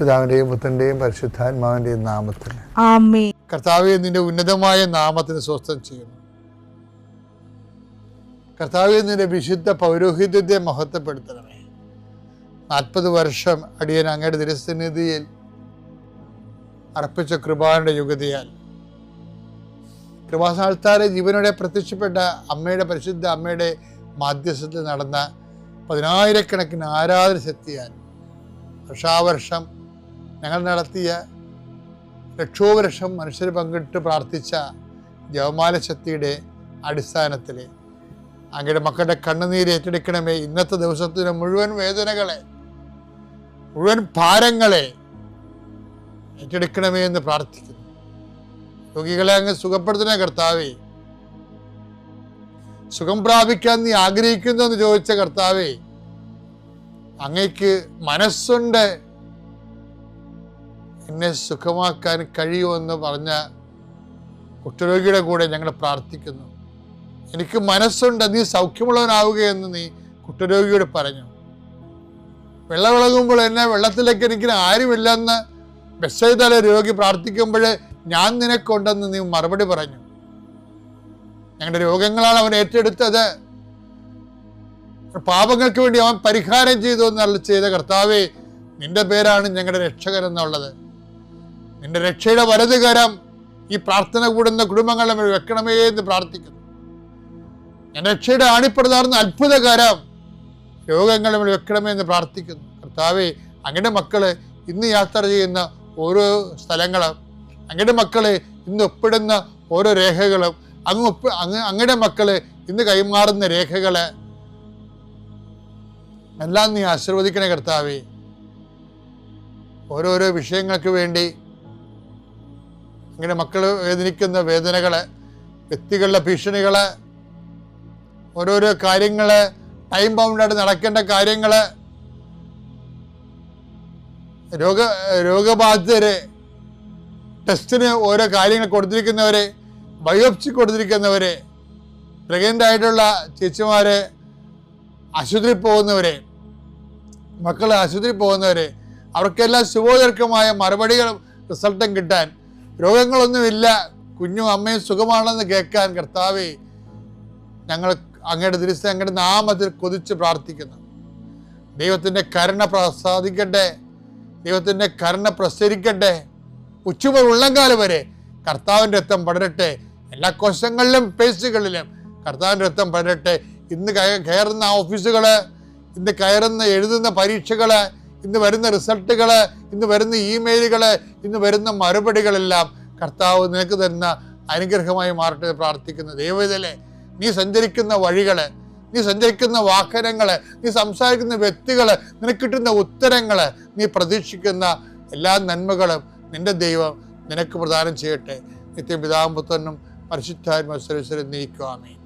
പിതാവിന്റെയും പുത്രന്റെയും പരിശുദ്ധാത്മാവിന്റെയും നാമത്തിൽ. കർത്താവെ നിന്റെ ഉന്നതമായ നാമത്തിന് സ്വസ്ഥം ചെയ്യുന്നു. കർത്താവെ നിന്റെ വിശുദ്ധ പൗരോഹിത്യത്തെ മഹത്വപ്പെടുത്തണമേ. നാൽപ്പത് വർഷം അടിയൻ അങ്ങയുടെ തിരുസന്നിധിയിൽ അർപ്പിച്ച കൃപാന്റെ യുഗതിയാൽ കൃപാസ്ഥാനത്താലെ ജീവനോടെ പ്രത്യക്ഷപ്പെട്ട അമ്മയുടെ പരിശുദ്ധ അമ്മയുടെ മാധ്യസ്ഥത്തിൽ നടന്ന പതിനായിരക്കണക്കിന് ആരാധന ശക്തിയാൽ വർഷാവർഷം ഞങ്ങൾ നടത്തിയ ലക്ഷോപലക്ഷം മനുഷ്യർ പങ്കിട്ട് പ്രാർത്ഥിച്ച ജവമാല ശക്തിയുടെ അടിസ്ഥാനത്തിൽ അങ്ങയുടെ മക്കളുടെ കണ്ണുനീര് ഏറ്റെടുക്കണമേ. ഇന്നത്തെ ദിവസത്തിന് മുഴുവൻ വേദനകളെ മുഴുവൻ ഭാരങ്ങളെ ഏറ്റെടുക്കണമേ എന്ന് പ്രാർത്ഥിക്കുന്നു. രോഗികളെ അങ്ങ് സുഖപ്പെടുത്തണ കർത്താവേ. സുഖം പ്രാപിക്കാൻ നീ ആഗ്രഹിക്കുന്നു എന്ന് ചോദിച്ച കർത്താവേ അങ്ങയ്ക്ക് മനസ്സുണ്ട് എന്നെ സുഖമാക്കാൻ കഴിയുമെന്ന് പറഞ്ഞ കുട്ടരോഗിയുടെ കൂടെ ഞങ്ങൾ പ്രാർത്ഥിക്കുന്നു. എനിക്ക് മനസ്സുണ്ട് നീ സൗഖ്യമുള്ളവനാവുകയെന്ന് നീ കുട്ടരോഗിയോട് പറഞ്ഞു. വെള്ളമിളകുമ്പോൾ എന്നെ വെള്ളത്തിലേക്ക് എനിക്ക് ആരുമില്ലെന്ന് ബെസ്സൈതല രോഗി പ്രാർത്ഥിക്കുമ്പോൾ ഞാൻ നിനക്കുണ്ടെന്ന് നീ മറുപടി പറഞ്ഞു. ഞങ്ങളുടെ രോഗങ്ങളാണ് അവൻ ഏറ്റെടുത്തത് പാപങ്ങൾക്ക് വേണ്ടി അവൻ പരിഹാരം ചെയ്തു എന്നല്ല ചെയ്ത കർത്താവേ നിന്റെ പേരാണ് ഞങ്ങളുടെ രക്ഷകൻ എന്നുള്ളത്. നിന്റെ രക്ഷയുടെ വലതുകരം ഈ പ്രാർത്ഥന കൂടുന്ന കുടുംബങ്ങളെ വെക്കണമേ എന്ന് പ്രാർത്ഥിക്കുന്നു. ഞാൻ രക്ഷയുടെ ആണിപ്പെടുന്ന അത്ഭുതകരം രോഗങ്ങളെ വെക്കണമേ എന്ന് പ്രാർത്ഥിക്കുന്നു. കർത്താവെ അങ്ങയുടെ മക്കൾ ഇന്ന് യാത്ര ചെയ്യുന്ന ഓരോ സ്ഥലങ്ങളും അങ്ങയുടെ മക്കളെ ഇന്ന് ഒപ്പിടുന്ന ഓരോ രേഖകളും അങ്ങ് ഒപ്പ് അങ്ങ് അങ്ങയുടെ മക്കൾ ഇന്ന് കൈമാറുന്ന രേഖകളെ എല്ലാം നീ ആശീർവദിക്കണേ കർത്താവേ. ഓരോരോ വിഷയങ്ങൾക്ക് വേണ്ടി ഇങ്ങനെ മക്കൾ വേദനിക്കുന്ന വേദനകളെ വ്യക്തികളുടെ ഭീഷണികളെ ഓരോരോ കാര്യങ്ങൾ ടൈം ബൗണ്ടായിട്ട് നടക്കേണ്ട കാര്യങ്ങൾ രോഗ രോഗബാധിതര് ടെസ്റ്റിന് ഓരോ കാര്യങ്ങൾ കൊടുത്തിരിക്കുന്നവരെ ബയോപ്സി കൊടുത്തിരിക്കുന്നവരെ പ്രഗ്നന്റ് ആയിട്ടുള്ള ചേച്ചിമാരെ ആശുപത്രിയിൽ പോകുന്നവരെ മക്കൾ ആശുപത്രിയിൽ പോകുന്നവരെ അവർക്കെല്ലാം ശുഭോദർക്കമായ മറുപടികളും റിസൾട്ടും കിട്ടാൻ രോഗങ്ങളൊന്നുമില്ല. കുഞ്ഞും അമ്മയും സുഖമാണെന്ന് കേൾക്കാൻ കർത്താവെ ഞങ്ങൾ അങ്ങയുടെ ദൃശ്യം അങ്ങയുടെ നാമത്തിൽ കൊതിച്ച് പ്രാർത്ഥിക്കുന്നു. ദൈവത്തിന്റെ കരുണ പ്രസാദിക്കട്ടെ. ദൈവത്തിന്റെ കരുണ പ്രസരിക്കട്ടെ. ഉച്ചുമുതൽ ഉള്ളങ്കാലം വരെ കർത്താവിന്റെ രക്തം പടരട്ടെ. എല്ലാ കോശങ്ങളിലും പേശുകളിലും കർത്താവിന്റെ രക്തം പടരട്ടെ. ഇന്ന് കയറുന്ന ഓഫീസുകൾ ഇന്ന് കയറുന്ന എഴുതുന്ന പരീക്ഷകൾ ഇന്ന് വരുന്ന റിസൾട്ടുകൾ ഇന്ന് വരുന്ന ഇമെയിലുകൾ ഇന്ന് വരുന്ന മറുപടികളെല്ലാം കർത്താവ് നിനക്ക് തരുന്ന അനുഗ്രഹമായി മാറട്ടെ പ്രാർത്ഥിക്കുന്നു. ദൈവത്തിലെ നീ സഞ്ചരിക്കുന്ന വഴികൾ നീ സഞ്ചരിക്കുന്ന വാഹനങ്ങൾ നീ സംസാരിക്കുന്ന വ്യക്തികൾ നിനക്ക് കിട്ടുന്ന ഉത്തരങ്ങൾ നീ പ്രതീക്ഷിക്കുന്ന എല്ലാ നന്മകളും നിന്റെ ദൈവം നിനക്ക് പ്രദാനം ചെയ്യട്ടെ. നിത്യപിതാവും പുത്രനും പരിശുദ്ധാത്മസ്വരം നീക്കുവാമേ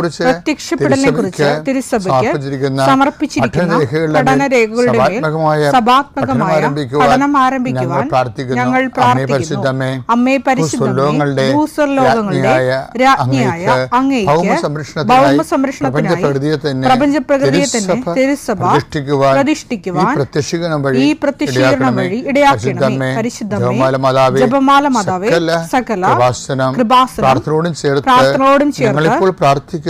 കുറിച്ച് പ്രത്യക്ഷപ്പെടലിനെ കുറിച്ച് തിരുസഭയ്ക്ക് സമർപ്പിച്ചിരിക്കുന്ന സഭാത്മകമായ പഠനം ആരംഭിക്കുവാൻ ഞങ്ങൾ പ്രാർത്ഥിക്കുന്നു. അമ്മേ രാജ്ഞിയായ അങ്ങേക്ക് പ്രപഞ്ചപ്രകൃതിയെ തന്നെ തിരുസഭ പ്രതിഷ്ഠിക്കുവാൻ ഈ പ്രത്യക്ഷീകരണം വഴി ഇടയാക്കണമേ. പരിശുദ്ധമേ ജപമാല മാതാവേ സകല കൃപാസനം പ്രാർത്ഥനയോടും ചേർത്ത് പ്രാർത്ഥനയോടും ചേർത്ത് ഞങ്ങളിപ്പോൾ പ്രാർത്ഥിക്കുന്ന.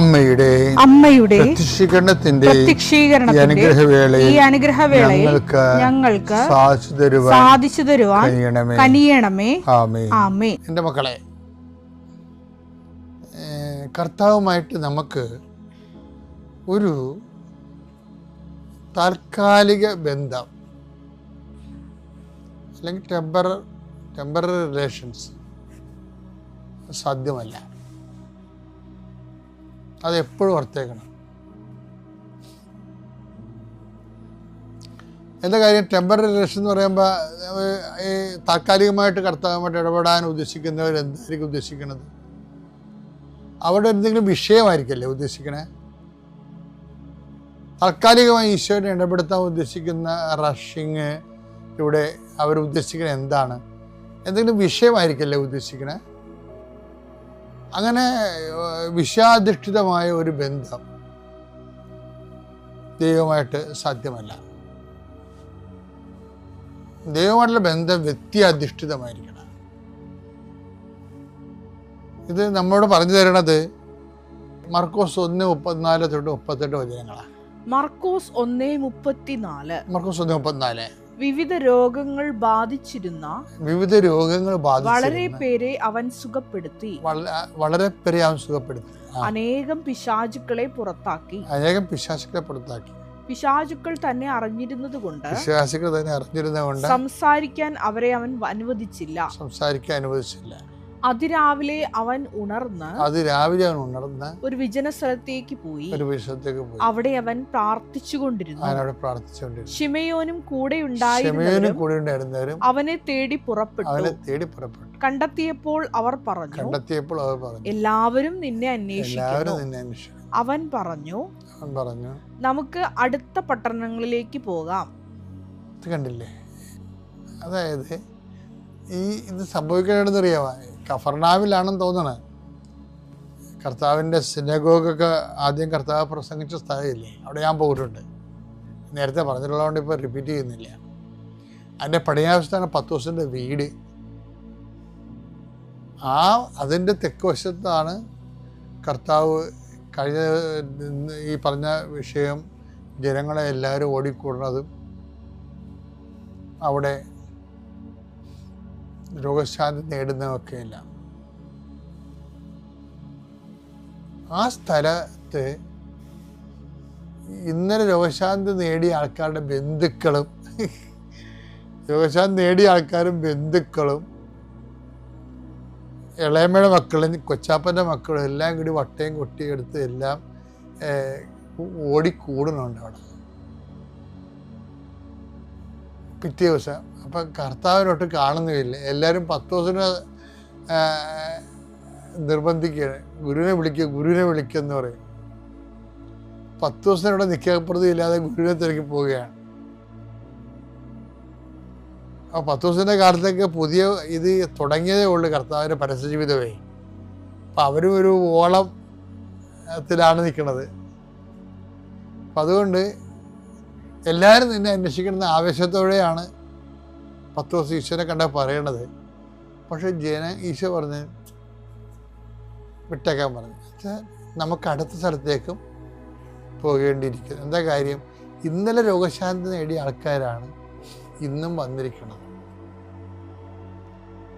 അമ്മയുടെ അമ്മയുടെ പ്രത്യക്ഷീകരണത്തിന്റെ അനുഗ്രഹവേളയിൽ ഈ അനുഗ്രഹവേളയിൽ ഞങ്ങൾക്ക് ഞങ്ങൾക്ക് സാധിച്ചു തരുവാൻ സാധിച്ചു തരുവാൻ കനിയണമേ. ആമേ എന്റെ മക്കളെ കർത്താവുമായിട്ട് നമുക്ക് ഒരു താൽക്കാലിക ബന്ധം അല്ലെങ്കിൽ ടെമ്പറ ടെമ്പററി റിലേഷൻസ് സാധ്യമല്ല. അത് എപ്പോഴും ഓർത്തേക്കണം. എന്താ കാര്യം? ടെമ്പററി റിലേഷൻ എന്ന് പറയുമ്പോൾ ഈ താൽക്കാലികമായിട്ട് കർത്താവുമായിട്ട് ഇടപെടാൻ ഉദ്ദേശിക്കുന്നവർ എന്തായിരിക്കും ഉദ്ദേശിക്കുന്നത്? അവിടെ എന്തെങ്കിലും വിഷയമായിരിക്കല്ലേ ഉദ്ദേശിക്കണേ? താൽക്കാലികമായി ഈശോനെ ഇടപെടുത്താൻ ഉദ്ദേശിക്കുന്ന റഷിങ് ഇവിടെ അവർ ഉദ്ദേശിക്കുന്നത് എന്താണ്? എന്തെങ്കിലും വിഷയമായിരിക്കല്ലേ ഉദ്ദേശിക്കണേ? അങ്ങനെ വിഷയാധിഷ്ഠിതമായ ഒരു ബന്ധം ദൈവമായിട്ട് സാധ്യമല്ല. ദൈവമായിട്ടുള്ള ബന്ധം വ്യക്തിയധിഷ്ഠിതമായിരിക്കണം. ഇത് നമ്മളോട് പറഞ്ഞു തരണത് മർക്കോസ് ഒന്ന് മുപ്പത്തിനാല് തൊട്ട് മുപ്പത്തെട്ട് വചനങ്ങളാണ്. മർക്കോസ് ഒന്ന് മുപ്പത്തിനാല്. മർക്കോസ് ഒന്ന് മുപ്പത്തിനാല്. വിവിധ രോഗങ്ങൾ ബാധിച്ചിരുന്ന വിവിധ രോഗങ്ങൾ വളരെ പേരെ അവൻ സുഖപ്പെടുത്തി. വളരെ പേരെ അവൻ സുഖപ്പെടുത്തി. അനേകം പിശാചുക്കളെ പുറത്താക്കി. അനേകം പിശാചുക്കളെ പുറത്താക്കി. പിശാചുക്കൾ തന്നെ അറിഞ്ഞിരുന്നത് കൊണ്ട് പിശാചുക്കൾ തന്നെ അറിഞ്ഞിരുന്നത് കൊണ്ട് സംസാരിക്കാൻ അവരെ അവൻ അനുവദിച്ചില്ല. സംസാരിക്കാൻ അനുവദിച്ചില്ല. അതിരാവിലെ അവൻ ഉണർന്ന് അതിരാവിലെ അവൻ ഉണർന്ന് ഒരു വിജന സ്ഥലത്തേക്ക് പോയി. ഒരു വിഷയത്തേക്ക് പോയി. അവിടെ അവൻ പ്രാർത്ഥിച്ചുകൊണ്ടിരുന്നു. അവനവിടെ പ്രാർത്ഥിച്ചുകൊണ്ടിരുന്നു. ഷിമയോനും കൂടെ ഉണ്ടായിരുന്നു ഷിമയോനും കൂടെ ഉണ്ടായിരുന്നവരും അവനെ തേടി പുറപ്പെട്ടു. അവനെ തേടി പുറപ്പെട്ടു. കണ്ടെത്തിയപ്പോൾ അവർ പറഞ്ഞു കണ്ടെത്തിയപ്പോൾ അവർ പറഞ്ഞു എല്ലാവരും നിന്നെ എല്ലാവരും അന്വേഷിക്കുന്നു നിന്നെ അന്വേഷിച്ചു അവൻ പറഞ്ഞു അവൻ പറഞ്ഞു നമുക്ക് അടുത്ത പട്ടണങ്ങളിലേക്ക് പോകാം. ഇത് കണ്ടില്ലേ? അതായത് ഈ ഇത് സംഭവിക്കാനാണെന്ന് അറിയാമോ കഫർണാവിലാണെന്ന് തോന്നണേ. കർത്താവിന്റെ സിനഗോഗൊക്കെ ആദ്യം കർത്താവ് പ്രസംഗിച്ച സ്ഥലമില്ലേ? അവിടെ ഞാൻ പോയിട്ടുണ്ട്. നേരത്തെ പറഞ്ഞിട്ടുള്ളതുകൊണ്ട് ഇപ്പോൾ റിപ്പീറ്റ് ചെയ്യുന്നില്ല. അതിന്റെ പടിഞ്ഞാവശത്താണ് പത്ത് ദിവസത്തിന്റെ വീട്. ആ അതിന്റെ തെക്ക് വശത്താണ് കർത്താവ് കഴിഞ്ഞ ഈ പറഞ്ഞ വിഷയം ജനങ്ങളെ എല്ലാവരും ഓടിക്കൂടുന്നതും അവിടെ രോഗശാന്തി നേടുന്നതൊക്കെയല്ല. ആ സ്ഥലത്ത് ഇന്നലെ രോഗശാന്തി നേടിയ ആൾക്കാരുടെ ബന്ധുക്കളും രോഗശാന്തി നേടിയ ആൾക്കാരും ബന്ധുക്കളും ഇളയമ്മയുടെ മക്കളും കൊച്ചാപ്പന്റെ മക്കളും എല്ലാം കൂടി വട്ടയും കൊട്ടിയെടുത്ത് എല്ലാം ഓടിക്കൂടുന്നുണ്ട് അവിടെ. പിറ്റേ ദിവസം. അപ്പം കർത്താവിനൊട്ട് കാണുന്നുമില്ല എല്ലാവരും പത്ത് ദിവസത്തിന് നിർബന്ധിക്കുകയാണ്. ഗുരുവിനെ വിളിക്കുക ഗുരുവിനെ വിളിക്കുക എന്ന് പറയും. പത്ത് ദിവസം ഇവിടെ നിൽക്കപ്പെടുത്തി ഇല്ലാതെ ഗുരുവിനെ തിരക്കി പോവുകയാണ്. ആ പത്ത് ദിവസത്തിന്റെ കാലത്തേക്ക് പുതിയ ഇത് തുടങ്ങിയതേ ഉള്ളൂ കർത്താവിന്റെ പരസ്യ ജീവിതമേ അപ്പം അവരും ഒരു ഓളം ത്തിലാണ് നിൽക്കുന്നത്. അപ്പം അതുകൊണ്ട് എല്ലാവരും നിന്നെ അന്വേഷിക്കുന്ന ആവേശത്തോടെയാണ് പത്ത് ദിവസം ഈശ്വരനെ കണ്ട പറയണത്. പക്ഷെ ജന ഈശോ പറഞ്ഞ് വിട്ടേക്കാൻ പറഞ്ഞു. നമുക്ക് അടുത്ത സ്ഥലത്തേക്കും പോകേണ്ടിയിരിക്കുന്നു. എന്താ കാര്യം? ഇന്നലെ രോഗശാന്തി നേടിയ ആൾക്കാരാണ് ഇന്നും വന്നിരിക്കുന്നത്.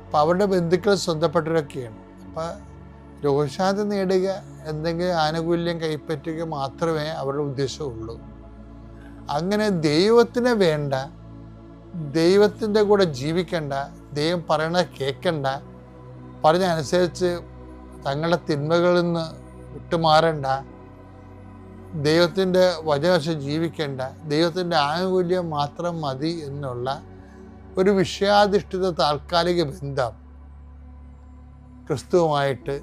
അപ്പം അവരുടെ ബന്ധുക്കൾ സ്വന്തപ്പെട്ടവരൊക്കെയാണ്. അപ്പം രോഗശാന്തി നേടുക എന്തെങ്കിലും ആനുകൂല്യം കൈപ്പറ്റുക മാത്രമേ അവരുടെ ഉദ്ദേശമുള്ളൂ അങ്ങനെ ദൈവത്തിന് വേണ്ട ദൈവത്തിന്റെ കൂടെ ജീവിക്കണ്ട ദൈവം പറയണ കേൾക്കണ്ട പറഞ്ഞ അനുസരിച്ച് തങ്ങളുടെ തിന്മകളിൽ നിന്ന് വിട്ടുമാറണ്ട ദൈവത്തിന്റെ വചനവശം ജീവിക്കേണ്ട ദൈവത്തിന്റെ ആനുകൂല്യം മാത്രം മതി എന്നുള്ള ഒരു വിഷയാധിഷ്ഠിത താൽക്കാലിക ബന്ധം ക്രിസ്തുവുമായിട്ട്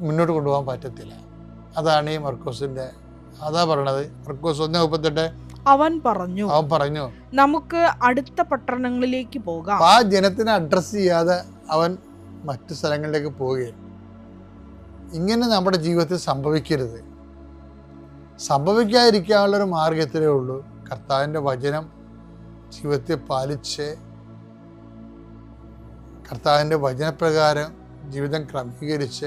മുന്നോട്ട് കൊണ്ടുപോകാൻ പറ്റത്തില്ല. അതാണ് ഈ മർക്കോസിന്റെ അതാ പറയണത്. മർക്കോസ് ഒന്ന് മുപ്പത്തെട്ട് അവൻ പറഞ്ഞു അവൻ പറഞ്ഞു നമുക്ക് അടുത്ത പട്ടണങ്ങളിലേക്ക് പോകാം. ആ ജനത്തിനെ അഡ്രസ്സ് ചെയ്യാതെ അവൻ മറ്റു സ്ഥലങ്ങളിലേക്ക് പോവുകയാണ്. ഇങ്ങനെ നമ്മുടെ ജീവിതത്തിൽ സംഭവിക്കരുത്. സംഭവിക്കാതിരിക്കാനുള്ളൊരു മാർഗത്തിലേ ഉള്ളൂ. കർത്താവിന്റെ വചനം ജീവിതത്തെ പാലിച്ച് കർത്താവിന്റെ വചനപ്രകാരം ജീവിതം ക്രമീകരിച്ച്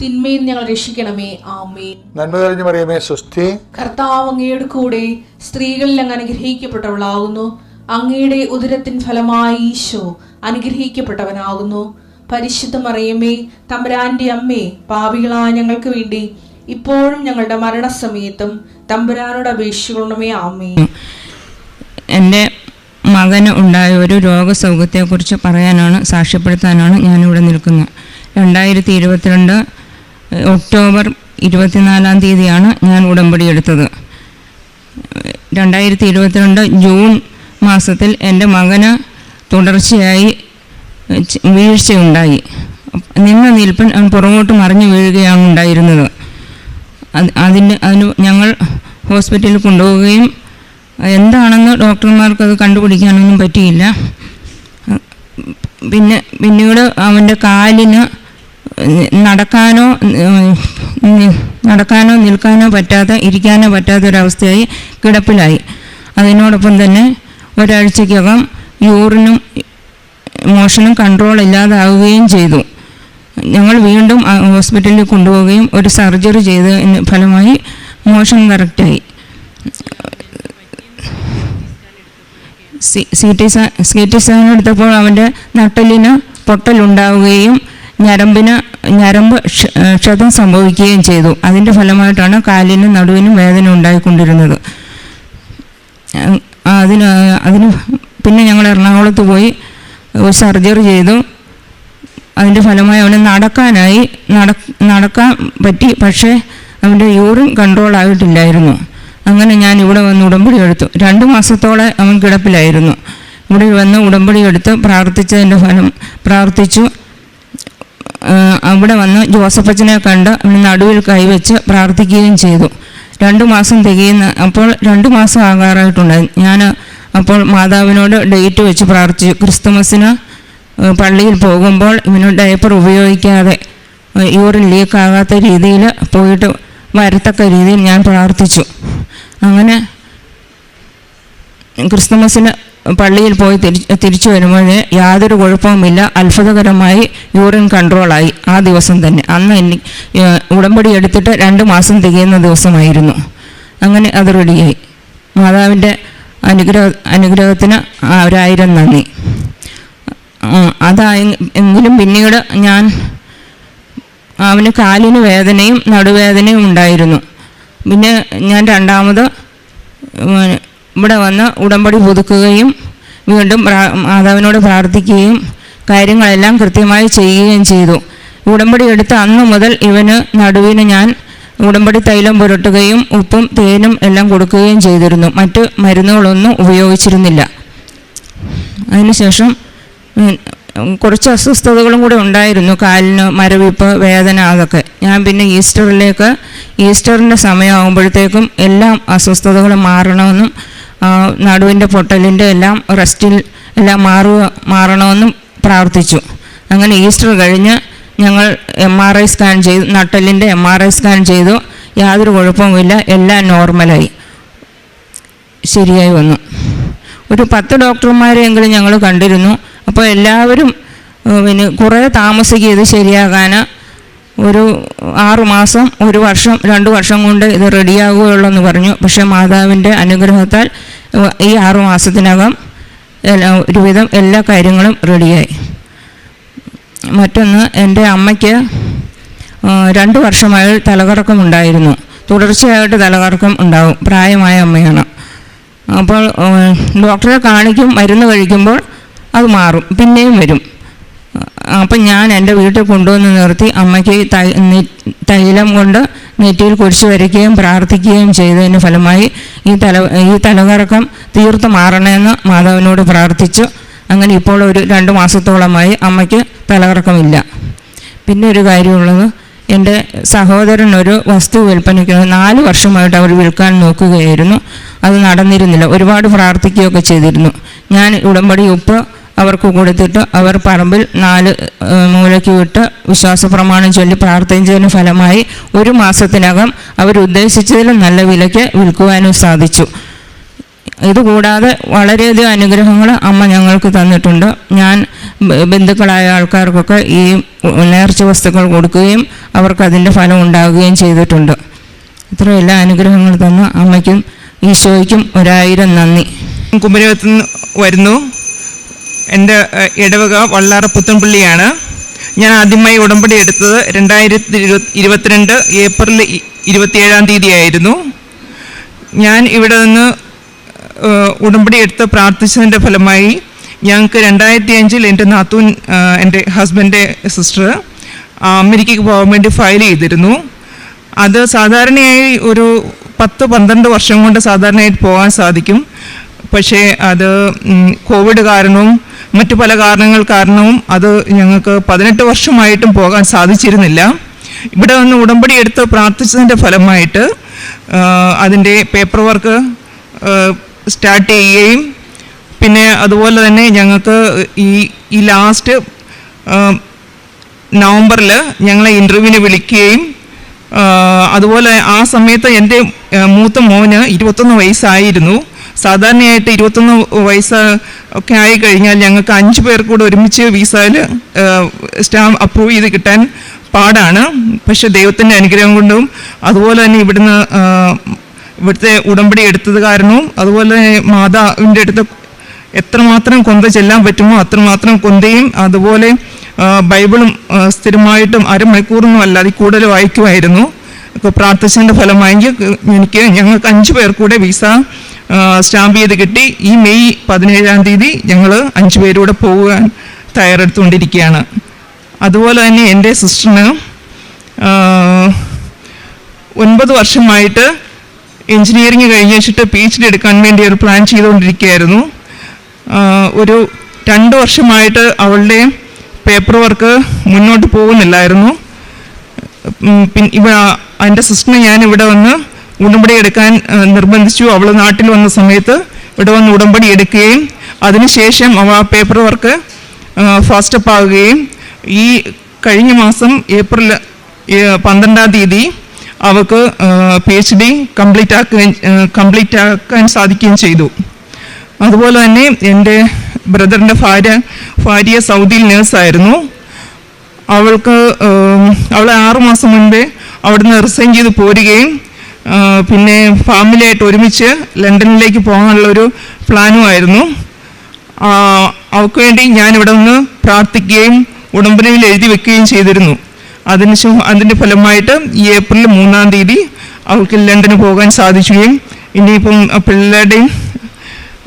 തിന്മയിൽ ഞങ്ങൾ രക്ഷിക്കണമേ. ആമേ നന്മ തെളിഞ്ഞു പറയുമേ സുസ്ഥി കർത്താവ് അങ്ങയുടെ കൂടെ സ്ത്രീകളിൽ അങ്ങ് അനുഗ്രഹിക്കപ്പെട്ടവളാകുന്നു. അങ്ങയുടെ ഉദരത്തിൻ ഫലമായി ഈശോ അനുഗ്രഹിക്കപ്പെട്ടവനാകുന്നു. പരിശുദ്ധ മറിയമ്മേ തമ്പുരാന്റെ അമ്മേ പാപികളായ ഞങ്ങൾക്ക് വേണ്ടി ഇപ്പോഴും ഞങ്ങളുടെ മരണസമയത്തും തമ്പുരാനോട് അപേക്ഷിക്കണമേ. ആമേ എന്റെ മകന് ഉണ്ടായ ഒരു രോഗസൗഖ്യത്തെക്കുറിച്ച് പറയാനാണ് സാക്ഷ്യപ്പെടുത്താനാണ് ഞാനിവിടെ നിൽക്കുന്നത്. രണ്ടായിരത്തി ഇരുപത്തിരണ്ട് ഒക്ടോബർ ഇരുപത്തിനാലാം തീയതിയാണ് ഞാൻ ഉടമ്പടി എടുത്തത്. രണ്ടായിരത്തി ഇരുപത്തിരണ്ട് ജൂൺ മാസത്തിൽ എന്റെ മകന് തുടർച്ചയായി വീഴ്ചയുണ്ടായി. നിന്ന നിൽപ്പൻ പുറകോട്ട് മറിഞ്ഞു വീഴുകയാണ് ഉണ്ടായിരുന്നത്. അതിന് അതിന് ഞങ്ങൾ ഹോസ്പിറ്റലിൽ കൊണ്ടുപോവുകയും എന്താണെന്ന് ഡോക്ടർമാർക്ക് അത് കണ്ടുപിടിക്കാനൊന്നും പറ്റിയില്ല. പിന്നെ പിന്നീട് അവന്റെ കാലിന് നടക്കാനോ നടക്കാനോ നിൽക്കാനോ പറ്റാതെ ഇരിക്കാനോ പറ്റാത്ത ഒരവസ്ഥയായി കിടപ്പിലായി. അതിനോടൊപ്പം തന്നെ ഒരാഴ്ചയ്ക്കകം യൂറിനും മോഷനും കൺട്രോൾ ഇല്ലാതാവുകയും ചെയ്തു. ഞങ്ങൾ വീണ്ടും ഹോസ്പിറ്റലിൽ കൊണ്ടുപോവുകയും ഒരു സർജറി ചെയ്തതിന് ഫലമായി മോഷൻ കറക്റ്റായി. C T C T scan എടുത്തപ്പോൾ അവന്റെ നട്ടലിന് പൊട്ടലുണ്ടാവുകയും ഞരമ്പിന് ഞരമ്പ് ക്ഷ- ക്ഷതം സംഭവിക്കുകയും ചെയ്തു. അതിന്റെ ഫലമായിട്ടാണ് കാലിനും നടുവിനും വേദന ഉണ്ടായിക്കൊണ്ടിരുന്നത്. അതിന് അതിന് പിന്നെ ഞങ്ങൾ എറണാകുളത്ത് പോയി സർജറി ചെയ്തു. അതിന്റെ ഫലമായി അവന് നടക്കാനായി നട നടക്കാൻ പറ്റി. പക്ഷേ അവന്റെ യൂറിൻ കൺട്രോൾ ആയിട്ടില്ലായിരുന്നു. അങ്ങനെ ഞാൻ ഇവിടെ വന്ന് ഉടമ്പടി എടുത്തു. രണ്ട് മാസത്തോളെ അവൻ കിടപ്പിലായിരുന്നു. ഇവിടെ വന്ന് ഉടമ്പടി എടുത്ത് പ്രാർത്ഥിച്ചതിന്റെ ഫലം പ്രാർത്ഥിച്ചു. അവിടെ വന്ന് ജോസഫച്ചനെ കണ്ട് അവന് നടുവിൽ കൈവച്ച് പ്രാർത്ഥിക്കുകയും ചെയ്തു. രണ്ടു മാസം തികയുന്ന അപ്പോൾ രണ്ടു മാസം ആകാറായിട്ടുണ്ടായി. ഞാൻ അപ്പോൾ മാതാവിനോട് ഡേറ്റ് വെച്ച് പ്രാർത്ഥിച്ചു. ക്രിസ്തുമസിന് പള്ളിയിൽ പോകുമ്പോൾ ഇവന് ഡയപ്പർ ഉപയോഗിക്കാതെ യൂറിൻ ലീക്ക് ആകാത്ത രീതിയിൽ പോയിട്ട് വരത്തക്ക രീതിയിൽ ഞാൻ പ്രാർത്ഥിച്ചു. അങ്ങനെ ക്രിസ്തുമസിന് പള്ളിയിൽ പോയി തിരിച്ചു വരുമ്പോൾ യാതൊരു കുഴപ്പവുമില്ല. അത്ഭുതകരമായി യൂറിൻ കൺട്രോളായി. ആ ദിവസം തന്നെ. അന്ന് എനി ഉടമ്പടി എടുത്തിട്ട് രണ്ട് മാസം തികയുന്ന ദിവസമായിരുന്നു. അങ്ങനെ അത് റെഡിയായി. മാതാവിന്റെ അനുഗ്രഹ അനുഗ്രഹത്തിന് ഒരായിരം നന്ദി. അതായി എങ്കിലും പിന്നീട് ഞാൻ അവന് കാലിന് വേദനയും നടുവേദനയും ഉണ്ടായിരുന്നു. പിന്നെ ഞാൻ രണ്ടാമത് ഇവിടെ വന്ന് ഉടമ്പടി പുതുക്കുകയും വീണ്ടും മാതാവിനോട് പ്രാർത്ഥിക്കുകയും കാര്യങ്ങളെല്ലാം കൃത്യമായി ചെയ്യുകയും ചെയ്തു. ഉടമ്പടി എടുത്ത അന്നു മുതൽ ഇവന് നടുവിന് ഞാൻ ഉടമ്പടി തൈലം പുരട്ടുകയും ഉപ്പും തേനും എല്ലാം കൊടുക്കുകയും ചെയ്തിരുന്നു. മറ്റ് മരുന്നുകളൊന്നും ഉപയോഗിച്ചിരുന്നില്ല. അതിനുശേഷം കുറച്ച് അസ്വസ്ഥതകളും കൂടെ ഉണ്ടായിരുന്നു. കാലിന് മരവിപ്പ് വേദന അതൊക്കെ. ഞാൻ പിന്നെ ഈസ്റ്ററിലേക്ക് ഈസ്റ്ററിന്റെ സമയമാകുമ്പോഴത്തേക്കും എല്ലാം അസ്വസ്ഥതകളും മാറണമെന്നും നടുവിന്റെ പൊട്ടലിന്റെ എല്ലാം റെസ്റ്റിൽ എല്ലാം മാറുക മാറണമെന്നും പ്രാർത്ഥിച്ചു. അങ്ങനെ ഈസ്റ്റർ കഴിഞ്ഞ് ഞങ്ങൾ എം ആർ ഐ സ്കാൻ ചെയ്തു നട്ടലിന്റെ എം ആർ ഐ സ്കാൻ ചെയ്തു. യാതൊരു കുഴപ്പവുമില്ല എല്ലാം നോർമലായി. ശരിയായി വന്നു. ഒരു പത്ത് ഡോക്ടർമാരെയെങ്കിലും ഞങ്ങൾ കണ്ടിരുന്നു. അപ്പോൾ എല്ലാവരും പിന്നെ കുറേ താമസിക്കുക ഇത് ശരിയാകാൻ ഒരു ആറു മാസം ഒരു വർഷം രണ്ട് വർഷം കൊണ്ട് ഇത് റെഡിയാകുകയുള്ളൂ എന്ന് പറഞ്ഞു. പക്ഷേ മാതാവിന്റെ അനുഗ്രഹത്താൽ ഈ ആറു മാസത്തിനകം എല്ലാ ഒരുവിധം എല്ലാ കാര്യങ്ങളും റെഡിയായി. മറ്റൊന്ന് എന്റെ അമ്മയ്ക്ക് രണ്ട് വർഷമായി തലകറക്കം ഉണ്ടായിരുന്നു തുടർച്ചയായിട്ട് തലകറക്കം ഉണ്ടാവും. പ്രായമായ അമ്മയാണ്. അപ്പോൾ ഡോക്ടറെ കാണിക്കും മരുന്ന് കഴിക്കുമ്പോൾ അത് മാറും പിന്നെയും വരും. അപ്പം ഞാൻ എന്റെ വീട്ടിൽ കൊണ്ടുവന്ന് നിർത്തി അമ്മയ്ക്ക് തൈലം കൊണ്ട് നെറ്റിയിൽ കുരിശ് വരയ്ക്കുകയും പ്രാർത്ഥിക്കുകയും ചെയ്തതിന് ഫലമായി ഈ തല ഈ തലകറക്കം തീർത്ത് മാറണമെന്ന് മാതാവിനോട് പ്രാർത്ഥിച്ചു. അങ്ങനെ ഇപ്പോൾ ഒരു രണ്ട് മാസത്തോളമായി അമ്മയ്ക്ക് തലകറക്കമില്ല. പിന്നെ ഒരു കാര്യമുള്ളത് എന്റെ സഹോദരൻ ഒരു വസ്തു വിൽപ്പനയ്ക്ക് നാല് വർഷമായിട്ട് അവർ വിൽക്കാൻ നോക്കുകയായിരുന്നു. അത് നടന്നിരുന്നില്ല. ഒരുപാട് പ്രാർത്ഥിക്കുകയൊക്കെ ചെയ്തിരുന്നു. ഞാൻ ഉടമ്പടി ഉപ്പ് അവർക്ക് കൊടുത്തിട്ട് അവർ പറമ്പിൽ നാല് മൂലയ്ക്ക് വിട്ട് വിശ്വാസ പ്രമാണം ചൊല്ലി പ്രാർത്ഥിച്ചതിന് ഫലമായി ഒരു മാസത്തിനകം അവരുദ്ദേശിച്ചതിലും നല്ല വിലയ്ക്ക് വിൽക്കുവാനും സാധിച്ചു. ഇതുകൂടാതെ വളരെയധികം അനുഗ്രഹങ്ങൾ അമ്മ ഞങ്ങൾക്ക് തന്നിട്ടുണ്ട്. ഞാൻ ബന്ധുക്കളായ ആൾക്കാർക്കൊക്കെ ഈ നേർച്ച വസ്തുക്കൾ കൊടുക്കുകയും അവർക്ക് അതിന്റെ ഫലം ഉണ്ടാകുകയും ചെയ്തിട്ടുണ്ട്. ഇത്രയും എല്ലാ അനുഗ്രഹങ്ങൾ തന്ന അമ്മയ്ക്കും ഈശോയ്ക്കും ഒരായിരം നന്ദി. കുമരകത്ത് നിന്ന് വരുന്നു. എന്റെ ഇടവക വള്ളാറ പുത്തൻപള്ളിയാണ് ഞാൻ ആദ്യമായി ഉടമ്പടി എടുത്തത് രണ്ടായിരത്തി ഇരുപത് ഇരുപത്തിരണ്ട് ഏപ്രിൽ ഇരുപത്തിയേഴാം തീയതിയായിരുന്നു. ഞാൻ ഇവിടെ നിന്ന് ഉടമ്പടി എടുത്ത് പ്രാർത്ഥിച്ചതിന്റെ ഫലമായി ഞങ്ങൾക്ക് രണ്ടായിരത്തി അഞ്ചിൽ എന്റെ നാത്തൂൻ എന്റെ ഹസ്ബൻഡ് സിസ്റ്റർ അമേരിക്കയ്ക്ക് പോകാൻ വേണ്ടി ഫയൽ ചെയ്തിരുന്നു. അത് സാധാരണയായി ഒരു പത്ത് പന്ത്രണ്ട് വർഷം കൊണ്ട് സാധാരണയായിട്ട് പോകാൻ സാധിക്കും. പക്ഷേ അത് കോവിഡ് കാരണവും മറ്റു പല കാരണങ്ങൾ കാരണവും അത് ഞങ്ങൾക്ക് പതിനെട്ട് വർഷമായിട്ടും പോകാൻ സാധിച്ചിരുന്നില്ല. ഇവിടെ വന്ന് ഉടമ്പടി എടുത്ത് പ്രാർത്ഥിച്ചതിന്റെ ഫലമായിട്ട് അതിന്റെ പേപ്പർ വർക്ക് സ്റ്റാർട്ട് ചെയ്യുകയും പിന്നെ അതുപോലെ തന്നെ ഞങ്ങൾക്ക് ഈ ഈ ലാസ്റ്റ് നവംബറിൽ ഞങ്ങളെ ഇന്റർവ്യൂവിന് വിളിക്കുകയും അതുപോലെ ആ സമയത്ത് എന്റെ മൂത്ത മോന് ഇരുപത്തൊന്ന് വയസ്സായിരുന്നു. സാധാരണയായിട്ട് ഇരുപത്തൊന്ന് വയസ്സ് ഒക്കെ ആയി കഴിഞ്ഞാൽ ഞങ്ങൾക്ക് അഞ്ച് പേർ കൂടെ ഒരുമിച്ച് വിസയിൽ സ്റ്റാമ്പ് അപ്രൂവ് ചെയ്ത് കിട്ടാൻ പാടാണ്. പക്ഷെ ദൈവത്തിന്റെ അനുഗ്രഹം കൊണ്ടും അതുപോലെ തന്നെ ഇവിടുന്ന് ഇവിടുത്തെ ഉടമ്പടി എടുത്തത് കാരണവും അതുപോലെ മാതാവിന്റെ അടുത്ത് എത്രമാത്രം കൊന്ത ചെല്ലാൻ പറ്റുമോ അത്രമാത്രം കൊന്തയും അതുപോലെ ബൈബിളും സ്ഥിരമായിട്ടും അരമണിക്കൂറൊന്നും അല്ലാതെ കൂടുതൽ വായിക്കുമായിരുന്നു. ഒക്കെ പ്രാർത്ഥിച്ചതിന്റെ ഫലമായി എനിക്ക് ഞങ്ങൾക്ക് അഞ്ച് പേർ കൂടെ വിസ സ്റ്റാമ്പ് ചെയ്ത് കിട്ടി. ഈ മെയ് പതിനേഴാം തീയതി ഞങ്ങൾ അഞ്ച് പേരൂടെ പോകാൻ തയ്യാറെടുത്തുകൊണ്ടിരിക്കുകയാണ്. അതുപോലെ തന്നെ എന്റെ സിസ്റ്ററിന് ഒൻപത് വർഷമായിട്ട് കഴിഞ്ഞ് വെച്ചിട്ട് പി എച്ച് ഡി എടുക്കാൻ വേണ്ടി ഒരു പ്ലാൻ ചെയ്തുകൊണ്ടിരിക്കുകയായിരുന്നു. ഒരു രണ്ട് വർഷമായിട്ട് അവളുടെ പേപ്പർ വർക്ക് മുന്നോട്ട് പോകുന്നില്ലായിരുന്നു. പിന്നെ ഇവ എന്റെ സിസ്റ്ററിനെ ഞാൻ ഇവിടെ വന്ന് ഉടമ്പടി എടുക്കാൻ നിർബന്ധിച്ചു. അവൾ നാട്ടിൽ വന്ന സമയത്ത് ഇവിടെ വന്ന് ഉടമ്പടി എടുക്കുകയും അതിനുശേഷം അവ പേപ്പർ വർക്ക് ഫാസ്റ്റപ്പ് ആകുകയും ഈ കഴിഞ്ഞ മാസം ഏപ്രിൽ പന്ത്രണ്ടാം തീയതി അവൾക്ക് പി എച്ച് ഡി കംപ്ലീറ്റ് ആക്കുകയും കംപ്ലീറ്റ് ആക്കാൻ സാധിക്കുകയും ചെയ്തു. അതുപോലെ തന്നെ എന്റെ ബ്രദറിന്റെ ഭാര്യ ഭാര്യ സൗദിയിൽ നേഴ്സായിരുന്നു അവൾക്ക് അവൾ അവളെ ആറുമാസം മുൻപേ അവിടുന്ന് റിസൈൻ ചെയ്ത് പോരുകയും പിന്നെ ഫാമിലിയായിട്ട് ഒരുമിച്ച് ലണ്ടനിലേക്ക് പോകാനുള്ള ഒരു പ്ലാനുമായിരുന്നു അവൾക്ക് വേണ്ടി ഞാൻ ഇവിടെ നിന്ന് പ്രാർത്ഥിക്കുകയും ഉടമ്പടിയിൽ എഴുതി വെക്കുകയും ചെയ്തിരുന്നു. അതിന് അതിന്റെ ഫലമായിട്ട് ഈ ഏപ്രിൽ മൂന്നാം തീയതി അവൾക്ക് ലണ്ടന് പോകാൻ സാധിക്കുകയും ഇനിയിപ്പം പിള്ളേരുടെയും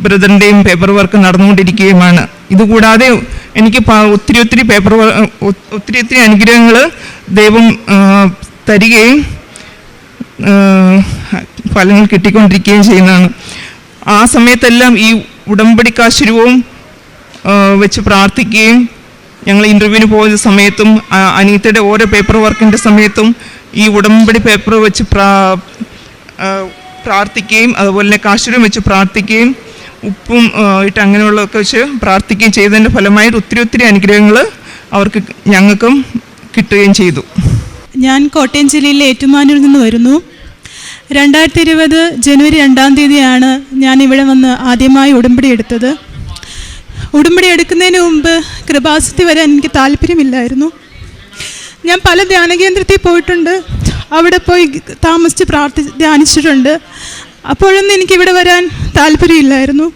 ബ്രദറിന്റെയും പേപ്പർ വർക്ക് നടന്നുകൊണ്ടിരിക്കുകയുമാണ്. ഇതുകൂടാതെ എനിക്ക് ഒത്തിരി ഒത്തിരി പേപ്പർ ഒത്തിരി ഒത്തിരി അനുഗ്രഹങ്ങൾ ദൈവം തരികയും ഫലങ്ങൾ കിട്ടിക്കൊണ്ടിരിക്കുകയും ചെയ്യുന്നതാണ്. ആ സമയത്തെല്ലാം ഈ ഉടമ്പടി ഉടമ്പടിക്കാശുരവും വെച്ച് പ്രാർത്ഥിക്കുകയും ഞങ്ങൾ ഇന്റർവ്യൂവിന് പോയ സമയത്തും അനീത്തയുടെ ഓരോ പേപ്പർ വർക്കിന്റെ സമയത്തും ഈ ഉടമ്പടി പേപ്പർ വെച്ച് പ്രാർത്ഥിക്കുകയും അതുപോലെ തന്നെ കാശുരം വെച്ച് പ്രാർത്ഥിക്കുകയും ഉപ്പും ഇട്ട് അങ്ങനെയുള്ളതൊക്കെ വെച്ച് പ്രാർത്ഥിക്കുകയും ചെയ്തതിന്റെ ഫലമായിട്ട് ഒത്തിരി ഒത്തിരി അനുഗ്രഹങ്ങൾ അവർക്ക് ഞങ്ങൾക്കും കിട്ടുകയും ചെയ്തു. ഞാൻ കോട്ടയം ജില്ലയിലെ ഏറ്റുമാനൂരിൽ നിന്ന് വരുന്നു. രണ്ടായിരത്തി ഇരുപത് ജനുവരി രണ്ടാം തീയതിയാണ് ഞാൻ ഇവിടെ വന്ന് ആദ്യമായി ഉടമ്പടി എടുത്തത്. ഉടമ്പടി എടുക്കുന്നതിന് മുമ്പ് കൃപാസത്തി വരെ എനിക്ക് താല്പര്യമില്ലായിരുന്നു. ഞാൻ പല ധ്യാന കേന്ദ്രത്തിൽ പോയിട്ടുണ്ട്. അവിടെ പോയി താമസിച്ച് പ്രാർത്ഥി ധ്യാനിച്ചിട്ടുണ്ട്. അപ്പോഴൊന്നും എനിക്ക് ഇവിടെ വരാൻ താല്പര്യമില്ലായിരുന്നു.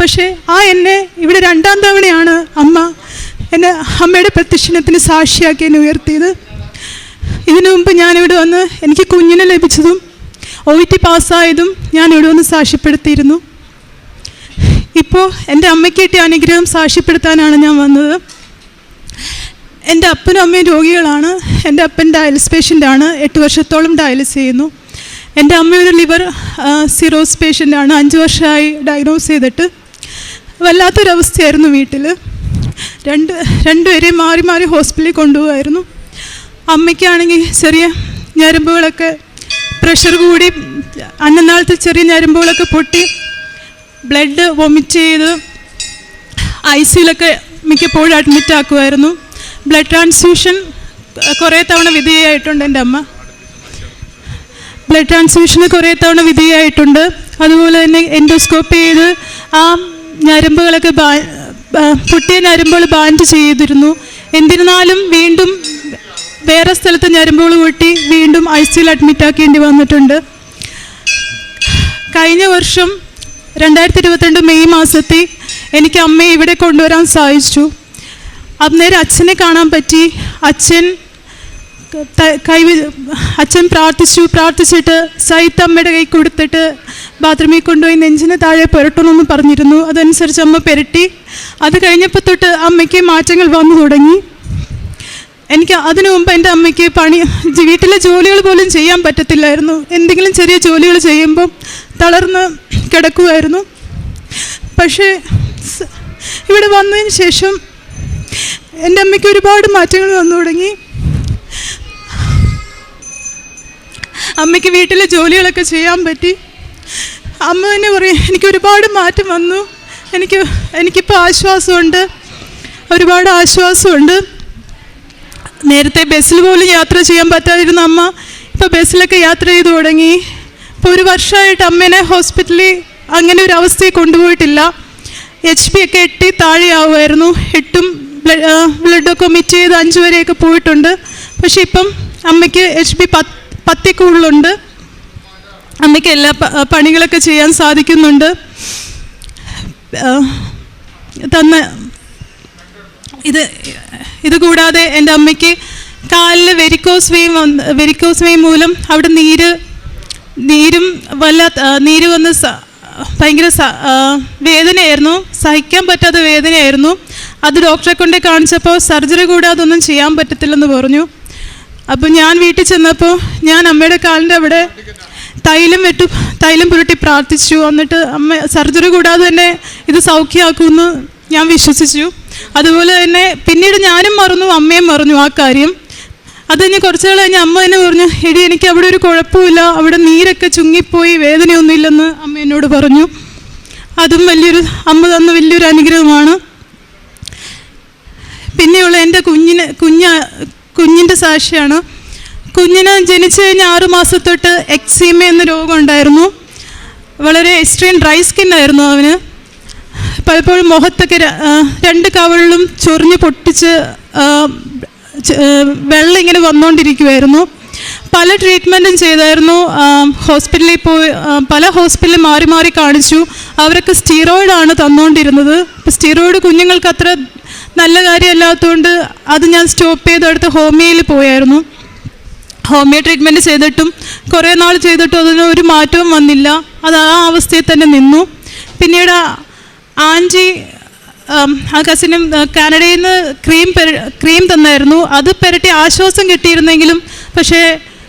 പക്ഷേ ആ എന്നെ ഇവിടെ രണ്ടാം തവണയാണ് അമ്മ എന്നെ അമ്മയുടെ പ്രത്യക്ഷണത്തിന് സാക്ഷിയാക്കി എന്നെ ഉയർത്തിയത്. ഇതിനു മുമ്പ് ഞാനിവിടെ വന്ന് എനിക്ക് കുഞ്ഞിനെ ലഭിച്ചതും ഒ ടി പാസ്സായതും ഞാൻ ഇവിടെ വന്ന് സാക്ഷ്യപ്പെടുത്തിയിരുന്നു. ഇപ്പോൾ എന്റെ അമ്മയ്ക്ക് കിട്ടിയ അനുഗ്രഹം സാക്ഷ്യപ്പെടുത്താനാണ് ഞാൻ വന്നത്. എന്റെ അപ്പനും അമ്മയും രോഗികളാണ്. എന്റെ അപ്പൻ ഡയാലിസ് പേഷ്യന്റാണ്. എട്ട് വർഷത്തോളം ഡയാലിസ് ചെയ്യുന്നു. എന്റെ അമ്മ ഒരു ലിവർ സിറോസ് പേഷ്യന്റാണ്. അഞ്ച് വർഷമായി ഡയഗ്നോസ് ചെയ്തിട്ട് വല്ലാത്തൊരവസ്ഥയായിരുന്നു വീട്ടിൽ രണ്ട് രണ്ടുപേരെയും മാറി മാറി ഹോസ്പിറ്റലിൽ കൊണ്ടുപോകായിരുന്നു. അമ്മയ്ക്കാണെങ്കിൽ ചെറിയ ഞരമ്പുകളൊക്കെ പ്രഷർ കൂടി അന്നനാളത്തെ ചെറിയ ഞരമ്പുകളൊക്കെ പൊട്ടി ബ്ലഡ് വൊമിറ്റ് ചെയ്ത് ഐ സിയിലൊക്കെ മിക്കപ്പോഴും അഡ്മിറ്റ് ആക്കുമായിരുന്നു. ബ്ലഡ് ട്രാൻസ്ഫ്യൂഷൻ കുറേ തവണ വിധേയമായിട്ടുണ്ട് എന്റെ അമ്മ. ബ്ലഡ് ട്രാൻസ്ഫ്യൂഷന് കുറേ തവണ വിധേയമായിട്ടുണ്ട് അതുപോലെ തന്നെ എൻഡോസ്കോപ്പ് ചെയ്ത് ആ ഞരമ്പുകളൊക്കെ പൊട്ടിയ ഞരമ്പുകൾ ബാൻഡ് ചെയ്തിരുന്നു. എന്നിരുന്നാലും വീണ്ടും വേറെ സ്ഥലത്ത് ഞരമ്പുകൾ കൂട്ടി വീണ്ടും ഐ സിയിൽ അഡ്മിറ്റ് ആക്കേണ്ടി വന്നിട്ടുണ്ട്. കഴിഞ്ഞ വർഷം രണ്ടായിരത്തി ഇരുപത്തിരണ്ട് മെയ് മാസത്തിൽ എനിക്ക് അമ്മയെ ഇവിടെ കൊണ്ടുവരാൻ സാധിച്ചു. അന്നേരം അച്ഛനെ കാണാൻ പറ്റി. അച്ഛൻ കൈ അച്ഛൻ പ്രാർത്ഥിച്ചു. പ്രാർത്ഥിച്ചിട്ട് സൈത്ത് അമ്മയുടെ കൈ കൊടുത്തിട്ട് ബാത്റൂമിൽ കൊണ്ടുപോയി നെഞ്ചിന് താഴെ പുരട്ടണമെന്ന് പറഞ്ഞിരുന്നു. അതനുസരിച്ച് അമ്മ പുരട്ടി. അത് കഴിഞ്ഞപ്പോൾ തൊട്ട് അമ്മയ്ക്ക് മാറ്റങ്ങൾ വന്നു തുടങ്ങി. എനിക്ക് അതിനു മുമ്പ് എന്റെ അമ്മയ്ക്ക് പണി വീട്ടിലെ ജോലികൾ പോലും ചെയ്യാൻ പറ്റത്തില്ലായിരുന്നു. എന്തെങ്കിലും ചെറിയ ജോലികൾ ചെയ്യുമ്പം തളർന്ന് കിടക്കുമായിരുന്നു പക്ഷേ ഇവിടെ വന്നതിന് ശേഷം എന്റെ അമ്മയ്ക്ക് ഒരുപാട് മാറ്റങ്ങൾ വന്നു തുടങ്ങി. അമ്മയ്ക്ക് വീട്ടിലെ ജോലികളൊക്കെ ചെയ്യാൻ പറ്റി. അമ്മ തന്നെ പറയും എനിക്ക് ഒരുപാട് മാറ്റം വന്നു. എനിക്ക് എനിക്കിപ്പോൾ ആശ്വാസമുണ്ട്. ഒരുപാട് ആശ്വാസമുണ്ട്. നേരത്തെ ബസ്സിൽ പോലും യാത്ര ചെയ്യാൻ പറ്റാതിരുന്ന അമ്മ ഇപ്പോൾ ബസ്സിലൊക്കെ യാത്ര ചെയ്തു തുടങ്ങി. ഇപ്പോൾ ഒരു വർഷമായിട്ട് അമ്മേനെ ഹോസ്പിറ്റലിൽ അങ്ങനെ ഒരു അവസ്ഥയിൽ കൊണ്ടുപോയിട്ടില്ല. എച്ച് പി ഒക്കെ എട്ടി താഴെയാവുമായിരുന്നു. എട്ടും ബ്ലഡൊക്കെ ഒമിറ്റ് ചെയ്ത് അഞ്ച് വരെയൊക്കെ പോയിട്ടുണ്ട്. പക്ഷേ ഇപ്പം അമ്മയ്ക്ക് എച്ച് പി പത്ത് പത്തി കൂടുതലുണ്ട്. അമ്മയ്ക്ക് എല്ലാ പണികളൊക്കെ ചെയ്യാൻ സാധിക്കുന്നുണ്ട്. തന്ന ഇത് ഇത് കൂടാതെ എന്റെ അമ്മയ്ക്ക് കാലിൽ വെരിക്കോസ് വെയിം വെരിക്കോസ് വെയിം മൂലം അവിടെ നീര് നീരും വല്ലാത്ത നീര് വന്ന് ഭയങ്കര വേദനയായിരുന്നു. സഹിക്കാൻ പറ്റാത്ത വേദനയായിരുന്നു. അത് ഡോക്ടറെ കൊണ്ടേ കാണിച്ചപ്പോൾ സർജറി കൂടാതെ ഒന്നും ചെയ്യാൻ പറ്റത്തില്ലെന്ന് പറഞ്ഞു. അപ്പോൾ ഞാൻ വീട്ടിൽ ചെന്നപ്പോൾ ഞാൻ അമ്മയുടെ കാലിന്റെ അവിടെ തൈലം വെട്ടു തൈലം പുരട്ടി പ്രാർത്ഥിച്ചു. എന്നിട്ട് അമ്മ സർജറി കൂടാതെ തന്നെ ഇത് സൗഖ്യമാക്കുമെന്ന് ഞാൻ വിശ്വസിച്ചു. അതുപോലെ തന്നെ പിന്നീട് ഞാനും മറന്നു അമ്മയും മറന്നു ആ കാര്യം. അത് കഴിഞ്ഞ് കുറച്ച് നാൾ കഴിഞ്ഞ് അമ്മ തന്നെ പറഞ്ഞു എടി എനിക്ക് അവിടെ ഒരു കുഴപ്പമില്ല. അവിടെ നീരൊക്കെ ചുങ്ങിപ്പോയി വേദനയൊന്നുമില്ലെന്ന് അമ്മ എന്നോട് പറഞ്ഞു. അതും വലിയൊരു അമ്മ തന്ന വലിയൊരു അനുഗ്രഹമാണ്. പിന്നെയുള്ള എന്റെ കുഞ്ഞിന് കുഞ്ഞ കുഞ്ഞിന്റെ സാക്ഷിയാണ്. കുഞ്ഞിന് ജനിച്ചു കഴിഞ്ഞ മാസം തൊട്ട് എക്സീമ എന്ന രോഗം ഉണ്ടായിരുന്നു. വളരെ എക്സ്ട്രീം ഡ്രൈ സ്കിൻ ആയിരുന്നു അവന്. പലപ്പോഴും മുഖത്തൊക്കെ രണ്ട് കവളിലും ചൊറിഞ്ഞ് പൊട്ടിച്ച് വെള്ളം ഇങ്ങനെ വന്നുകൊണ്ടിരിക്കുമായിരുന്നു പല ട്രീറ്റ്മെന്റും ചെയ്തായിരുന്നു. ഹോസ്പിറ്റലിൽ പോയി പല ഹോസ്പിറ്റലിൽ മാറി മാറി കാണിച്ചു. അവരൊക്കെ സ്റ്റീറോയിഡാണ് തന്നുകൊണ്ടിരുന്നത് അപ്പോൾ സ്റ്റീറോയിഡ് കുഞ്ഞുങ്ങൾക്ക് അത്ര നല്ല കാര്യമല്ലാത്തതുകൊണ്ട് അത് ഞാൻ സ്റ്റോപ്പ് ചെയ്ത് അടുത്ത് ഹോമിയോയിൽ പോയായിരുന്നു. ഹോമിയോ ട്രീറ്റ്മെന്റ് ചെയ്തിട്ടും കുറേ നാൾ ചെയ്തിട്ടും അതിന് ഒരു മാറ്റവും വന്നില്ല. അത് ആ അവസ്ഥയിൽ തന്നെ നിന്നു. പിന്നീട് ആന്റി ആം, കസിനും കാനഡയിൽ നിന്ന് ക്രീം ക്രീം തന്നായിരുന്നു. അത് പെരട്ടി ആശ്വാസം കിട്ടിയിരുന്നെങ്കിലും പക്ഷേ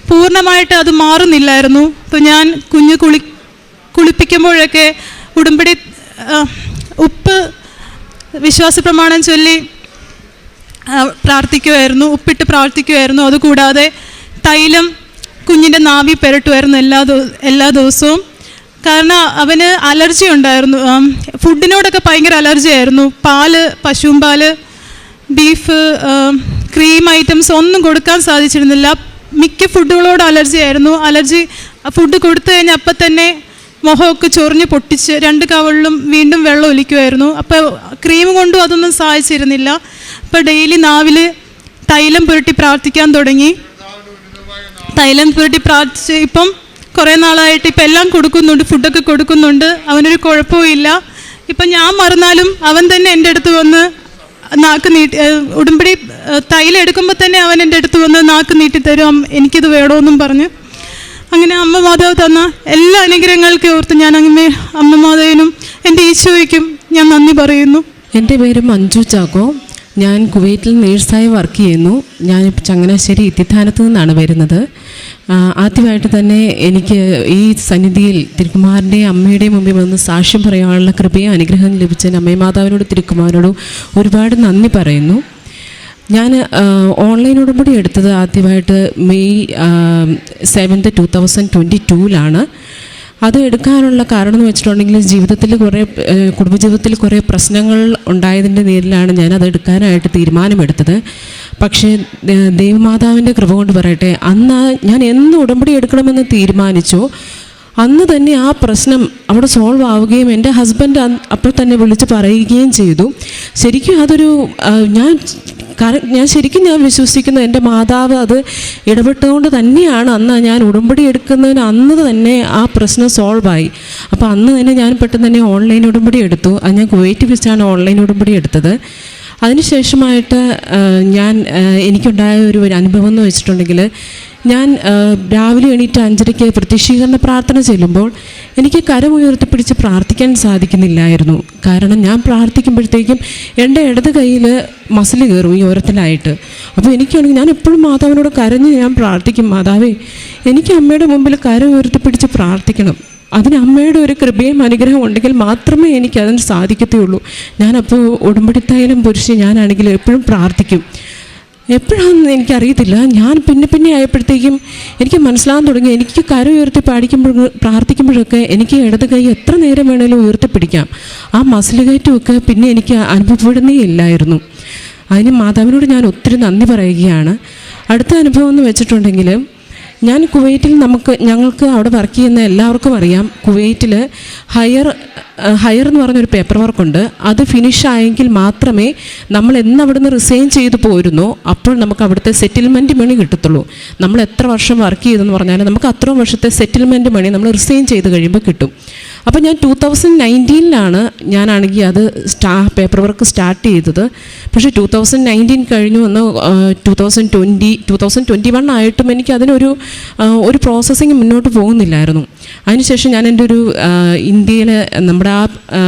പൂർണമായിട്ട് അത് മാറുന്നില്ലായിരുന്നു. അപ്പോൾ ഞാൻ കുഞ്ഞ് കുളി കുളിപ്പിക്കുമ്പോഴൊക്കെ ഉടുമ്പടി ഉപ്പ് വിശ്വാസ പ്രമാണം ചൊല്ലി പ്രാർത്ഥിക്കുമായിരുന്നു ഉപ്പിട്ട് പ്രാർത്ഥിക്കുമായിരുന്നു അതുകൂടാതെ തൈലം കുഞ്ഞിന്റെ നാവി പെരട്ടുമായിരുന്നു എല്ലാ എല്ലാ ദിവസവും. കാരണം അവന് അലർജി ഉണ്ടായിരുന്നു. ഫുഡിനോടൊക്കെ ഭയങ്കര അലർജി ആയിരുന്നു. പാൽ പശുവും പാൽ ബീഫ് ക്രീം ഐറ്റംസ് ഒന്നും കൊടുക്കാൻ സാധിച്ചിരുന്നില്ല. മിക്ക ഫുഡുകളോട് അലർജി ആയിരുന്നു. അലർജി ഫുഡ് കൊടുത്തു കഴിഞ്ഞാൽ അപ്പം തന്നെ മുഖമൊക്കെ ചൊറിഞ്ഞ് പൊട്ടിച്ച് രണ്ട് കവളിലും വീണ്ടും വെള്ളം ഒലിക്കുമായിരുന്നു. അപ്പോൾ ക്രീം കൊണ്ടും അതൊന്നും സഹായിച്ചിരുന്നില്ല അപ്പോൾ ഡെയിലി നാവിൽ തൈലം പുരട്ടി പ്രാർത്ഥിക്കാൻ തുടങ്ങി. തൈലം പുരട്ടി പ്രാർത്ഥിച്ച് ഇപ്പം കുറേ നാളായിട്ട് ഇപ്പം എല്ലാം കൊടുക്കുന്നുണ്ട് ഫുഡൊക്കെ കൊടുക്കുന്നുണ്ട്. അവനൊരു കുഴപ്പവും ഇല്ല. ഇപ്പം ഞാൻ മറന്നാലും അവൻ തന്നെ എന്റെ അടുത്ത് വന്ന് നാക്ക് നീട്ടി ഉടുമ്പടി തൈല തൈലം എടുക്കുമ്പോൾ തന്നെ അവൻ എന്റെ അടുത്ത് വന്ന് നാക്ക് നീട്ടി തരും. "അമ്മ, എനിക്കിത് വേണമെന്നും പറഞ്ഞ്. അങ്ങനെ അമ്മ മാതാവ് തന്ന എല്ലാ അനുഗ്രഹങ്ങൾക്കും ഓർത്ത് ഞാൻ അങ്ങനെ അമ്മ മാതാവിനും എന്റെ ഈശോയ്ക്കും ഞാൻ നന്ദി പറയുന്നു. എന്റെ പേര് മഞ്ജു ചാക്കോ. ഞാൻ കുവൈറ്റിൽ നേഴ്സായി വർക്ക് ചെയ്യുന്നു. ഞാൻ ചങ്ങനാശ്ശേരി ഇത്തിത്താനത്ത് നിന്നാണ് വരുന്നത്. ആദ്യമായിട്ട് തന്നെ എനിക്ക് ഈ സന്നിധിയിൽ തിരുക്കുമാറിന്റെയും അമ്മയുടെയും മുമ്പിൽ വന്ന് സാക്ഷ്യം പറയാനുള്ള കൃപയും അനുഗ്രഹം ലഭിച്ച അമ്മയും മാതാവിനോട് തിരുക്കുമാറിനോടും ഒരുപാട് നന്ദി പറയുന്നു. ഞാൻ ഓൺലൈൻ ഉടമ്പടി എടുത്തത് ആദ്യമായിട്ട് May seventh two thousand twenty ടൂവിലാണ് അത് എടുക്കാനുള്ള കാരണം എന്ന് വെച്ചിട്ടുണ്ടെങ്കിൽ ജീവിതത്തിൽ കുറേ കുടുംബജീവിതത്തിൽ കുറേ പ്രശ്നങ്ങൾ ഉണ്ടായതിന്റെ പേരിലാണ് ഞാൻ അത് എടുക്കാനായിട്ട് തീരുമാനമെടുത്തത്. പക്ഷേ ദൈവമാതാവിന്റെ കൃപ കൊണ്ട് പറയട്ടെ അന്ന് ഞാൻ എന്ന് ഉടമ്പടി എടുക്കണമെന്ന് തീരുമാനിച്ചോ അന്ന് തന്നെ ആ പ്രശ്നം അവിടെ സോൾവ് ആവുകയും എന്റെ ഹസ്ബൻഡ് അപ്പോൾ തന്നെ വിളിച്ച് പറയുകയും ചെയ്തു. ശരിക്കും അതൊരു ഞാൻ കാരണം ഞാൻ ശരിക്കും ഞാൻ വിശ്വസിക്കുന്നു എന്റെ മാതാവ് അത് ഇടപെട്ടുകൊണ്ട് തന്നെയാണ് അന്ന് ഞാൻ ഉടമ്പടി എടുക്കുന്നതിന് അന്ന് തന്നെ ആ പ്രശ്നം സോൾവ് ആയി. അപ്പോൾ അന്ന് തന്നെ ഞാൻ പെട്ടെന്ന് തന്നെ ഓൺലൈൻ ഉടമ്പടി എടുത്തു. അത് ഞാൻ കുവൈറ്റ് വെച്ചാണ് ഓൺലൈൻ ഉടമ്പടി എടുത്തത്. അതിനുശേഷമായിട്ട് ഞാൻ എനിക്കുണ്ടായ ഒരു ഒരു അനുഭവം എന്ന് വെച്ചിട്ടുണ്ടെങ്കിൽ ഞാൻ രാവിലെ എണീറ്റ് അഞ്ചരയ്ക്ക് പ്രത്യക്ഷീകരണ പ്രാർത്ഥന ചെല്ലുമ്പോൾ എനിക്ക് കരമുയർത്തിപ്പിടിച്ച് പ്രാർത്ഥിക്കാൻ സാധിക്കുന്നില്ലായിരുന്നു. കാരണം ഞാൻ പ്രാർത്ഥിക്കുമ്പോഴത്തേക്കും എന്റെ ഇടത് കയ്യിൽ മസിൽ കയറും ഈ ഓരത്തിലായിട്ട്. അപ്പോൾ എനിക്കാണെങ്കിൽ ഞാൻ എപ്പോഴും മാതാവിനോട് കരഞ്ഞ് ഞാൻ പ്രാർത്ഥിക്കും മാതാവേ എനിക്ക് അമ്മയുടെ മുമ്പിൽ കര ഉയർത്തിപ്പിടിച്ച് പ്രാർത്ഥിക്കണം. അതിന് അമ്മയുടെ ഒരു കൃപയും അനുഗ്രഹം ഉണ്ടെങ്കിൽ മാത്രമേ എനിക്ക് അതിന് സാധിക്കത്തുള്ളൂ ഞാനപ്പോൾ ഉടമ്പടിത്തായാലും പുരുഷൻ ഞാനാണെങ്കിൽ എപ്പോഴും പ്രാർത്ഥിക്കും. എപ്പോഴാണെന്ന് എനിക്കറിയത്തില്ല. ഞാൻ പിന്നെ പിന്നെ ആയപ്പോഴത്തേക്കും എനിക്ക് മനസ്സിലാകാൻ തുടങ്ങി. എനിക്ക് കര ഉയർത്തി പാടിക്കുമ്പോൾ പ്രാർത്ഥിക്കുമ്പോഴൊക്കെ എനിക്ക് ഇടത് കൈ എത്ര നേരം വേണേലും ഉയർത്തിപ്പിടിക്കാം. ആ മസിൽ കയറ്റമൊക്കെ പിന്നെ എനിക്ക് അനുഭവപ്പെടുന്നേ ഇല്ലായിരുന്നു. അതിന് മാതാവിനോട് ഞാൻ ഒത്തിരി നന്ദി പറയുകയാണ്. അടുത്ത അനുഭവം എന്ന് വെച്ചിട്ടുണ്ടെങ്കിൽ ഞാൻ കുവൈറ്റിൽ നമുക്ക് ഞങ്ങൾക്ക് അവിടെ വർക്ക് ചെയ്യുന്ന എല്ലാവർക്കും അറിയാം. കുവൈറ്റിൽ ഹയർ ഹയർ എന്ന് പറഞ്ഞൊരു പേപ്പർ വർക്കുണ്ട് അത് ഫിനിഷ് ആയെങ്കിൽ മാത്രമേ നമ്മൾ എന്ന് അവിടുന്ന് റിസൈൻ ചെയ്ത് പോയിരുന്നോ അപ്പോൾ നമുക്ക് അവിടുത്തെ സെറ്റിൽമെന്റ് മണി കിട്ടത്തുള്ളൂ. നമ്മൾ എത്ര വർഷം വർക്ക് ചെയ്തെന്ന് പറഞ്ഞാൽ നമുക്ക് അത്രയും വർഷത്തെ സെറ്റിൽമെന്റ് മണി നമ്മൾ റിസൈൻ ചെയ്ത് കഴിയുമ്പോൾ കിട്ടും. അപ്പോൾ ഞാൻ ടൂ തൗസൻഡ് നയന്റീനിലാണ് ഞാനാണെങ്കിൽ അത് സ്റ്റാ പേപ്പർ വർക്ക് സ്റ്റാർട്ട് ചെയ്തത്. പക്ഷേ ടൂ തൗസൻഡ് നയന്റീൻ കഴിഞ്ഞു വന്ന് two thousand twenty two thousand twenty one ആയിട്ടും എനിക്ക് അതിനൊരു ഒരു പ്രോസസ്സിങ് മുന്നോട്ട് പോകുന്നില്ലായിരുന്നു. അതിനുശേഷം ഞാൻ എന്റെ ഒരു ഇന്ത്യയിലെ നമ്മുടെ ആ ആ,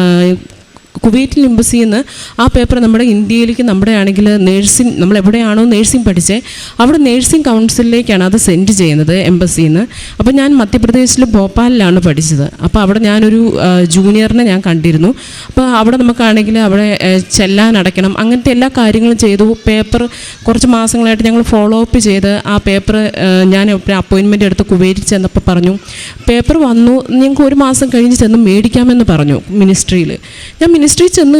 കുവൈറ്റിൽ എംബസിയിൽ നിന്ന് ആ പേപ്പർ നമ്മുടെ ഇന്ത്യയിലേക്ക് നമ്മുടെ ആണെങ്കിൽ നേഴ്സിംഗ് നമ്മൾ എവിടെയാണോ നേഴ്സിംഗ് പഠിച്ചേ അവിടെ നേഴ്സിംഗ് കൗൺസിലിലേക്കാണ് അത് സെൻഡ് ചെയ്യുന്നത് എംബസിയിൽ നിന്ന്. അപ്പോൾ ഞാൻ മധ്യപ്രദേശിൽ ഭോപ്പാലിലാണ് പഠിച്ചത്. അപ്പോൾ അവിടെ ഞാനൊരു ജൂനിയറിനെ ഞാൻ കണ്ടിരുന്നു. അപ്പോൾ അവിടെ നമുക്കാണെങ്കിൽ അവിടെ ചെല്ലാൻ അടയ്ക്കണം. അങ്ങനത്തെ എല്ലാ കാര്യങ്ങളും ചെയ്തു. പേപ്പർ കുറച്ച് മാസങ്ങളായിട്ട് ഞങ്ങൾ ഫോളോ അപ്പ് ചെയ്ത് ആ പേപ്പർ ഞാൻ അപ്പോയിൻമെന്റ് എടുത്ത് കുവൈറ്റിൽ ചെന്നപ്പോൾ പറഞ്ഞു പേപ്പർ വന്നു. ഞങ്ങൾക്ക് ഒരു മാസം കഴിഞ്ഞ് ചെന്ന് മേടിക്കാമെന്ന് പറഞ്ഞു മിനിസ്ട്രിയിൽ ഞാൻ മിനിസ്ട്രിയിൽ ചെന്ന്